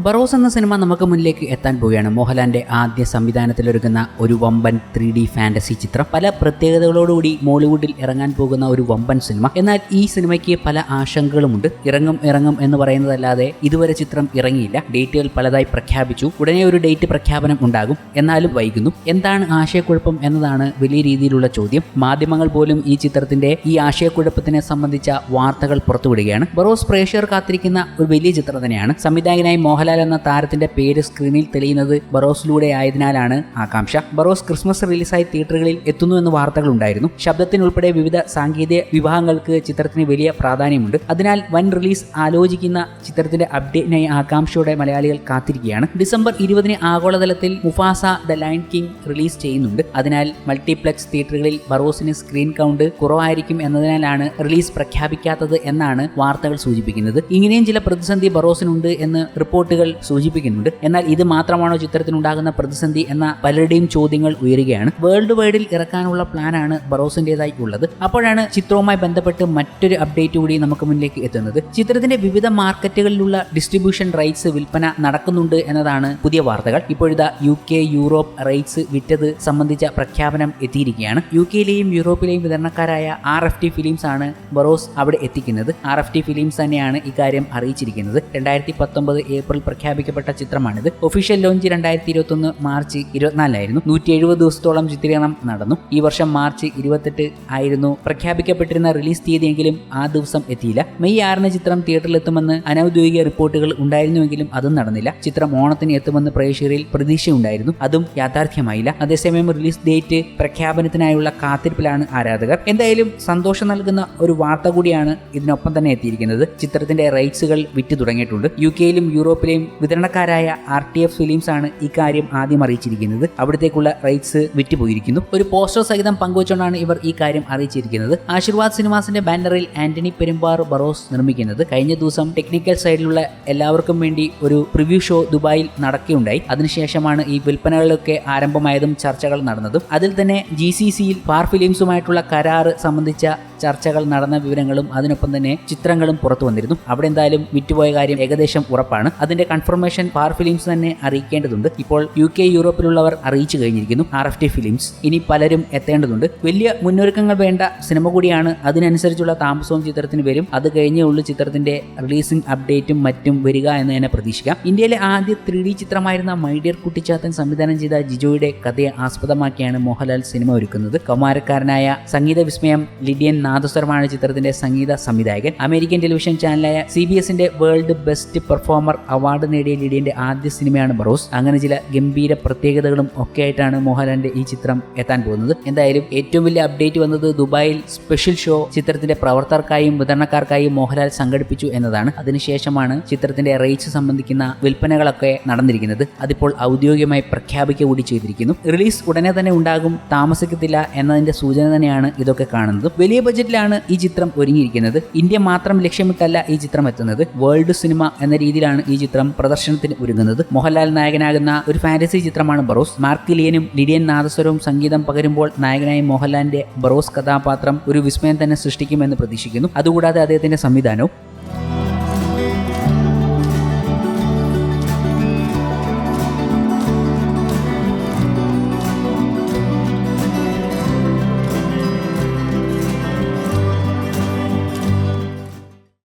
ബറോസ് എന്ന സിനിമ നമുക്ക് മുന്നിലേക്ക് എത്താൻ പോവുകയാണ്. മോഹൻലാലിന്റെ ആദ്യ സംവിധാനത്തിലൊരുക്കുന്ന ഒരു വമ്പൻ ത്രീ ഡി ഫാന്റസി ചിത്രം. പല പ്രത്യേകതകളോടുകൂടി മോളിവുഡിൽ ഇറങ്ങാൻ പോകുന്ന ഒരു വമ്പൻ സിനിമ. എന്നാൽ ഈ സിനിമയ്ക്ക് പല ആശങ്കകളുമുണ്ട്. ഇറങ്ങും ഇറങ്ങും എന്ന് പറയുന്നതല്ലാതെ ഇതുവരെ ചിത്രം ഇറങ്ങിയില്ല. ഡേറ്റുകൾ പലതായി പ്രഖ്യാപിച്ചു. ഉടനെ ഒരു ഡേറ്റ് പ്രഖ്യാപനം ഉണ്ടാകും. എന്നാലും വൈകുന്നു. എന്താണ് ആശയക്കുഴപ്പം എന്നതാണ് വലിയ രീതിയിലുള്ള ചോദ്യം. മാധ്യമങ്ങൾ പോലും ഈ ചിത്രത്തിന്റെ ഈ ആശയക്കുഴപ്പത്തിനെ സംബന്ധിച്ച വാർത്തകൾ പുറത്തുവിടുകയാണ്. ബറോസ് പ്രേക്ഷകർ കാത്തിരിക്കുന്ന ഒരു വലിയ ചിത്രം തന്നെയാണ്. സംവിധായകനായി മോഹൻലാൽ എന്ന താരത്തിന്റെ പേര് സ്ക്രീനിൽ തെളിയുന്നത് ബറോസിലൂടെ ആയതിനാലാണ് ആകാംക്ഷ. ബറോസ് ക്രിസ്മസ് റിലീസായി തിയേറ്ററുകളിൽ എത്തുന്നു എന്ന വാർത്തകൾ ഉണ്ടായിരുന്നു. ശബ്ദത്തിനുൾപ്പെടെ വിവിധ സാങ്കേതിക വിഭാഗങ്ങൾക്ക് ചിത്രത്തിന് വലിയ പ്രാധാന്യമുണ്ട്. അതിനാൽ വൻ റിലീസ് ആലോചിക്കുന്ന ചിത്രത്തിന്റെ അപ്ഡേറ്റിനായി ആകാംക്ഷയോടെ മലയാളികൾ കാത്തിരിക്കുകയാണ്. ഡിസംബർ ഇരുപതിന് ആഗോളതലത്തിൽ Mufasa the lion king release ചെയ്യുന്നുണ്ട്. അതിനാൽ മൾട്ടിപ്ലക്സ് തിയേറ്ററുകളിൽ ബറോസിന് സ്ക്രീൻ കൗണ്ട് കുറവായിരിക്കും എന്നതിനാലാണ് റിലീസ് പ്രഖ്യാപിക്കാത്തത് എന്നാണ് വാർത്തകൾ സൂചിപ്പിക്കുന്നത്. ഇങ്ങനെയും ചില പ്രതിസന്ധി ബറോസിനുണ്ട് എന്ന് റിപ്പോർട്ടുകൾ സൂചിപ്പിക്കുന്നുണ്ട്. എന്നാൽ ഇത് മാത്രമാണോ ചിത്രത്തിനുണ്ടാകുന്ന പ്രതിസന്ധി എന്ന പലരുടെയും ചോദ്യങ്ങൾ ഉയരുകയാണ്. വേൾഡ് വൈഡിൽ ഇറക്കാനുള്ള പ്ലാനാണ് ബറോസിന്റെതായി ഉള്ളത്. അപ്പോഴാണ് ചിത്രവുമായി ബന്ധപ്പെട്ട് മറ്റൊരു അപ്ഡേറ്റ് കൂടി നമുക്ക് മുന്നിലേക്ക് എത്തുന്നത്. ചിത്രത്തിന്റെ വിവിധ മാർക്കറ്റുകളിലുള്ള ഡിസ്ട്രിബ്യൂഷൻ റൈറ്റ്സ് വിൽപ്പന നടക്കുന്നുണ്ട് എന്നതാണ് പുതിയ വാർത്തകൾ. ഇപ്പോഴിതാ യു കെ യൂറോപ്പ് റൈറ്റ്സ് വിറ്റത് സംബന്ധിച്ച പ്രഖ്യാപനം എത്തിയിരിക്കുകയാണ്. യു കെയിലെയും യൂറോപ്പിലെയും വിതരണക്കാരായ ആർ എഫ് ടി ഫിലിംസ് ആണ് ബറോസ് അവിടെ എത്തിക്കുന്നത്. ആർ എഫ് ടി ഫിലിംസ് തന്നെയാണ് ഇക്കാര്യം അറിയിച്ചിരിക്കുന്നത്. രണ്ടായിരത്തി പത്തൊമ്പത് ഏപ്രിൽ പ്രഖ്യാപിക്കപ്പെട്ട ചിത്രമാണിത്. ഒഫീഷ്യൽ ലോഞ്ച് രണ്ടായിരത്തി ഇരുപത്തി ഒന്ന് മാർച്ച് ഇരുപത്തിനാലായിരുന്നു നൂറ്റി എഴുപത് ദിവസത്തോളം ചിത്രീകരണം നടന്നു. ഈ വർഷം മാർച്ച് ഇരുപത്തെട്ട് ആയിരുന്നു പ്രഖ്യാപിക്കപ്പെട്ടിരുന്ന റിലീസ് തീയതിയെങ്കിലും ആ ദിവസം എത്തിയില്ല. മെയ് ആറിന് ചിത്രം തിയേറ്ററിലെത്തുമെന്ന് അനൌദ്യോഗിക റിപ്പോർട്ടുകൾ ഉണ്ടായിരുന്നുവെങ്കിലും അതും നടന്നില്ല. ചിത്രം ഓണത്തിന് എത്തുമെന്ന് പ്രേക്ഷകരിൽ പ്രതീക്ഷയുണ്ടായിരുന്നു. അതും യാഥാർത്ഥ്യമായില്ല. അതേസമയം റിലീസ് ഡേറ്റ് പ്രഖ്യാപനത്തിനായുള്ള കാത്തിരിപ്പിലാണ് ആരാധകർ. എന്തായാലും സന്തോഷം നൽകുന്ന ഒരു വാർത്ത കൂടിയാണ് ഇതിനൊപ്പം തന്നെ എത്തിയിരിക്കുന്നത്. ചിത്രത്തിന്റെ റൈറ്റ്സുകൾ വിറ്റ് തുടങ്ങിയിട്ടുണ്ട്. യു കെയിലും യൂറോപ്പിലെയും വിതരണക്കാരായ ആർ ടി എഫ് ഫിലിംസ് ആണ് ഇക്കാര്യം ആദ്യം അറിയിച്ചിരിക്കുന്നത്. അവിടത്തേക്കുള്ള റൈറ്റ്സ് വിറ്റുപോയിരിക്കുന്നു. ഒരു പോസ്റ്റർ സഹിതം പങ്കുവച്ചുകൊണ്ടാണ് ഇവർ ഈ കാര്യം അറിയിച്ചിരിക്കുന്നത്. ആശീർവാദ് സിനിമാസിന്റെ ബാനറിൽ ആന്റണി പെരുമ്പാർ ബറോസ് നിർമ്മിക്കുന്നത്. കഴിഞ്ഞ ദിവസം ടെക്നിക്കൽ സൈഡിലുള്ള എല്ലാവർക്കും വേണ്ടി ഒരു പ്രിവ്യൂ ഷോ ദുബായിൽ നടക്കുകയുണ്ടായി. അതിനുശേഷമാണ് ഈ വിൽപ്പനകളൊക്കെ ആരംഭമായതും ചർച്ചകൾ നടന്നതും. അതിൽ തന്നെ ജി സി സിയിൽ ഫാർ ഫിലിംസുമായിട്ടുള്ള കരാറ് സംബന്ധിച്ച ചർച്ചകൾ നടന്ന വിവരങ്ങളും അതിനൊപ്പം തന്നെ ചിത്രങ്ങളും പുറത്തു വന്നിരുന്നു. അവിടെ എന്തായാലും വിറ്റുപോയ കാര്യം ഏകദേശം ഉറപ്പാണ്. അതിന്റെ കൺഫർമേഷൻ പാർ ഫിലിംസ് തന്നെ അറിയിക്കേണ്ടതുണ്ട്. ഇപ്പോൾ യു കെ യൂറോപ്പിലുള്ളവർ അറിയിച്ചു കഴിഞ്ഞിരിക്കുന്നു. ആർ എഫ് ടി ഫിലിംസ് ഇനി പലരും എത്തേണ്ടതുണ്ട്. വലിയ മുന്നൊരുക്കങ്ങൾ വേണ്ട സിനിമ കൂടിയാണ്. അതിനനുസരിച്ചുള്ള താമസവും ചിത്രത്തിന് വരും. അത് കഴിഞ്ഞേ ഉള്ളൂ ചിത്രത്തിന്റെ റിലീസിംഗ് അപ്ഡേറ്റും മറ്റും വരിക എന്ന് തന്നെ പ്രതീക്ഷിക്കാം. ഇന്ത്യയിലെ ആദ്യ ത്രീ ഡി ചിത്രമായിരുന്ന മൈഡിയർ കുട്ടിച്ചാത്തൻ സംവിധാനം ചെയ്ത ജിജോയുടെ കഥയെ ആസ്പദമാക്കിയാണ് മോഹൻലാൽ സിനിമ ഒരുക്കുന്നത്. കൗമാരക്കാരനായ സംഗീത വിസ്മയം ലിഡിയൻ നാദസ്വരമാണ് ചിത്രത്തിന്റെ സംഗീത സംവിധായകൻ. അമേരിക്കൻ ടെലിവിഷൻ ചാനലായ സി ബി എസിന്റെ വേൾഡ് ബെസ്റ്റ് പെർഫോമർ അവാർഡ് നേടിയ ലീഡിയന്റെ ആദ്യ സിനിമയാണ് ബറോസ് അങ്ങനെ ചില ഗംഭീര പ്രത്യേകതകളും ഒക്കെ ആയിട്ടാണ് മോഹൻലാലിന്റെ ഈ ചിത്രം എത്താൻ പോകുന്നത്. എന്തായാലും ഏറ്റവും വലിയ അപ്ഡേറ്റ് വന്നത് ദുബായിൽ സ്പെഷ്യൽ ഷോ ചിത്രത്തിന്റെ പ്രവർത്തകർക്കായും വിതരണക്കാർക്കായും മോഹൻലാൽ സംഘടിപ്പിച്ചു എന്നതാണ്. അതിനുശേഷമാണ് ചിത്രത്തിന്റെ റേറ്റ്സ് സംബന്ധിക്കുന്ന വിൽപ്പനകളൊക്കെ നടന്നിരിക്കുന്നത്. അതിപ്പോൾ ഔദ്യോഗികമായി പ്രഖ്യാപിക്കുക കൂടി ചെയ്തിരിക്കുന്നു. റിലീസ് ഉടനെ തന്നെ ഉണ്ടാകും താമസിക്കത്തില്ല എന്നതിന്റെ സൂചന തന്നെയാണ് ഇതൊക്കെ കാണുന്നത്. വലിയ ബജറ്റിലാണ് ഈ ചിത്രം ഒരുങ്ങിയിരിക്കുന്നത്. ഇന്ത്യ മാത്രം ലക്ഷ്യമിട്ടല്ല ഈ ചിത്രം എത്തുന്നത്. വേൾഡ് സിനിമ എന്ന രീതിയിലാണ് ഈ ചിത്രം പ്രദർശനത്തിന് ഒരുങ്ങുന്നത്. മോഹൻലാൽ നായകനാകുന്ന ഒരു ഫാന്റസി ചിത്രമാണ് ബറോസ്. മാർക്കിലിയനും ലിഡിയൻ നാദസ്വരവും സംഗീതം പകരുമ്പോൾ നായകനായ മോഹൻലാലിന്റെ ബറോസ് കഥാപാത്രം ഒരു വിസ്മയം തന്നെ സൃഷ്ടിക്കുമെന്ന് പ്രതീക്ഷിക്കുന്നു. അതുകൂടാതെ അദ്ദേഹത്തിന്റെ സംവിധാനവും